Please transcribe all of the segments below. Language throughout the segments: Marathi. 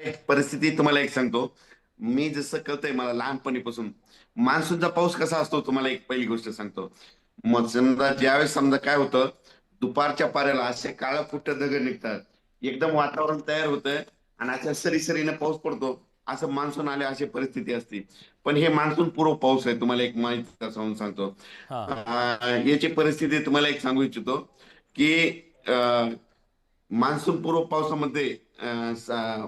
एक परिस्थिती तुम्हाला एक सांगतो. मी जसं कळतंय मला लहानपणीपासून मान्सूनचा पाऊस कसा असतो तुम्हाला एक पहिली गोष्ट सांगतो. मग समजा ज्यावेळेस समजा काय होतं दुपारच्या पाऱ्याला असे काळं फुट दगड निघतात. एकदम वातावरण तयार होतं आणि अशा सरीसरीने पाऊस पडतो. असं मान्सून आले अशी परिस्थिती असते. पण हे मान्सून पूर्व पाऊस आहे तुम्हाला एक माहिती सांगून सांगतो. याची परिस्थिती तुम्हाला एक सांगू इच्छितो की मान्सून पूर्व पावसामध्ये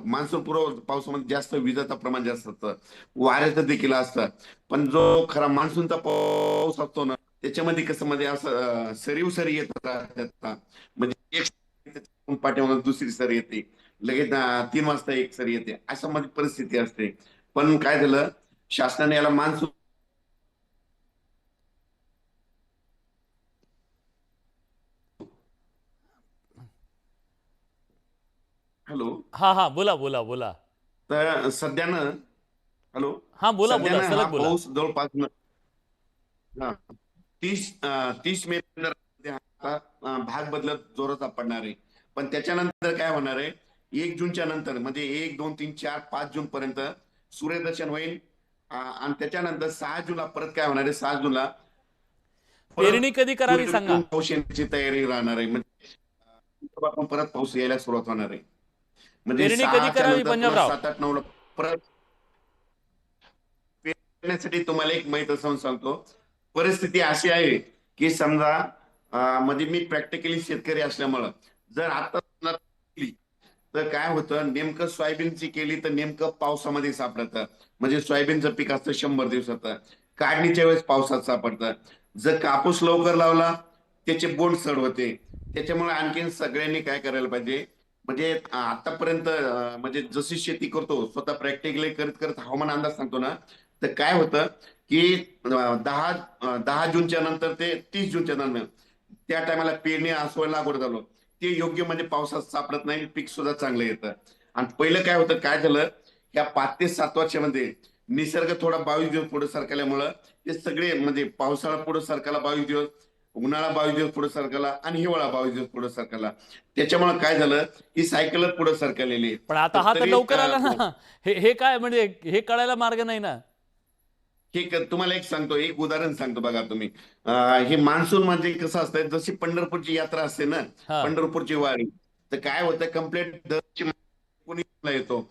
मान्सून पूर्व पावसामध्ये जास्त विजाचं प्रमाण जास्त असतं. वाऱ्याचं देखील असतं पण जो खरा मान्सूनचा पाऊस असतो ना त्याच्यामध्ये कसं म्हणजे असं सरीव सरी येत म्हणजे एक पाठीमागून दुसरी सरी येते. लगेच तीन वाजता एक सरी येते. अशा मध्ये परिस्थिती असते. पण काय झालं शासनाने याला मान्सून हॅलो. हा हा बोला बोला बोला. तर सध्यानं हॅलो. हा बोला बोला सध्यानं हा सलग बोला. पाऊस जवळपास न- हा, तीस अं, तीस मे नंतर आता अं, भाग बदलत जोराचा पडणार आहे. पण त्याच्यानंतर काय होणार आहे? एक जूनच्या नंतर म्हणजे एक दोन तीन चार पाच जून पर्यंत सूर्यदर्शन होईल. अं, आणि त्याच्यानंतर सहा जूनला परत काय होणार आहे? सहा जूनला परत पेरणी कधी करावी सांगा? पाऊस येण्याची तयारी राहणार आहे. म्हणजे परत पाऊस यायला सुरुवात होणार आहे. म्हणजे कधी करावी, पंजाबराव? सात आठ नऊ परत पेरण्यासाठी तुम्हाला एक माहीत असं सांगतो. परिस्थिती अशी आहे की समजा म्हणजे मी प्रॅक्टिकली शेतकरी असल्यामुळं जर आता तर काय होतं? नेमकं सोयाबीनची केली तर नेमकं पावसामध्ये सापडतं. म्हणजे सोयाबीनचं पीक असतं शंभर दिवसाचं. काढणीच्या वेळेस पावसात सापडतं. जर कापूस लवकर लावला त्याचे बोंड सड होते. त्याच्यामुळे आणखीन सगळ्यांनी काय करायला पाहिजे? म्हणजे आतापर्यंत म्हणजे जशी शेती करतो स्वतः प्रॅक्टिकली करत करत हवामान अंदाज सांगतो ना तर काय होतं की दहा दहा जूनच्या नंतर ते तीस जूनच्या नंतर त्या टायमाला पेरणी असो लागवड झालो. ते योग्य म्हणजे पावसात सापडत नाही पीक सुद्धा चांगलं येतं. आणि पहिलं काय होतं काय झालं या पाच ते सात वर्षामध्ये निसर्ग थोडा बावीस दिवस पुढे सरकल्यामुळं ते सगळे म्हणजे पावसाळा पुढे सरकायला बावीस दिवस उन्हाळा बावीस दिवस पुढे सरकला आणि हिवाळा बावीस दिवस पुढे सरकला. त्याच्यामुळे काय झालं? ही सायकलच पुढे सरकलेली. पण आता हा तर लवकर आला ना. हे. हे काय म्हणजे हे कळायला मार्ग नाही ना. ठीक आहे तुम्हाला एक सांगतो एक उदाहरण सांगतो बघा तुम्ही. हे मान्सून म्हणजे कसं असतं जशी पंढरपूरची यात्रा असते ना पंढरपूरची वारी तर काय होतं कंप्लीट दरची एकोणीसला येतो.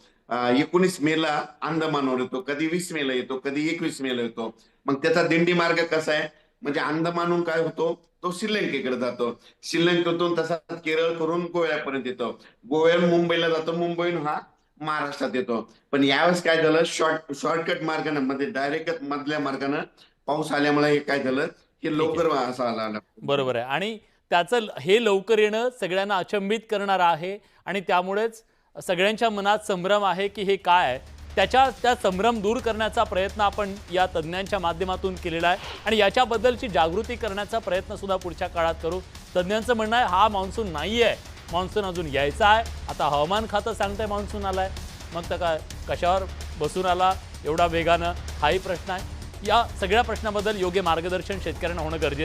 एकोणीस मेला अंदमानवर येतो कधी वीस मेला येतो कधी एकवीस मेला येतो. मग त्याचा दिंडी मार्ग कसा आहे? म्हणजे अंदमानहून काय होतो? तो श्रीलंकेकडे जातो. श्रीलंकेतून तसा केरळ करून गोव्यापर्यंत येतो. गोव्याहून मुंबईला जातो. मुंबईहून हा महाराष्ट्रात येतो. पण यावेळेस काय झालं? शॉर्ट शॉर्टकट मार्गानं म्हणजे डायरेक्ट मधल्या मार्गानं पाऊस आल्यामुळे हे काय झालं? हे लवकर असं आलं. बरोबर आहे. आणि त्याचं हे लवकर येणं सगळ्यांना अचंबित करणारं आहे आणि त्यामुळेच सगळ्यांच्या मनात संभ्रम आहे की हे काय आहे? त्याच्या त्या संभ्रम दूर करण्याचा प्रयत्न आपण या तज्ज्ञांच्या माध्यमातून केलेला आहे. आणि याच्याबद्दलची जागृती करण्याचा प्रयत्नसुद्धा पुढच्या काळात करू. तज्ज्ञांचं म्हणणं आहे हा मान्सून नाही आहे. मान्सून अजून यायचा आहे. आता हवामान खातं सांगतंय मान्सून आलाय. मग तर काय कशावर बसून आला एवढा वेगानं? हाही प्रश्न आहे. या सगळ्या प्रश्नाबद्दल योग्य मार्गदर्शन शेतकऱ्यांना होणं गरजेचं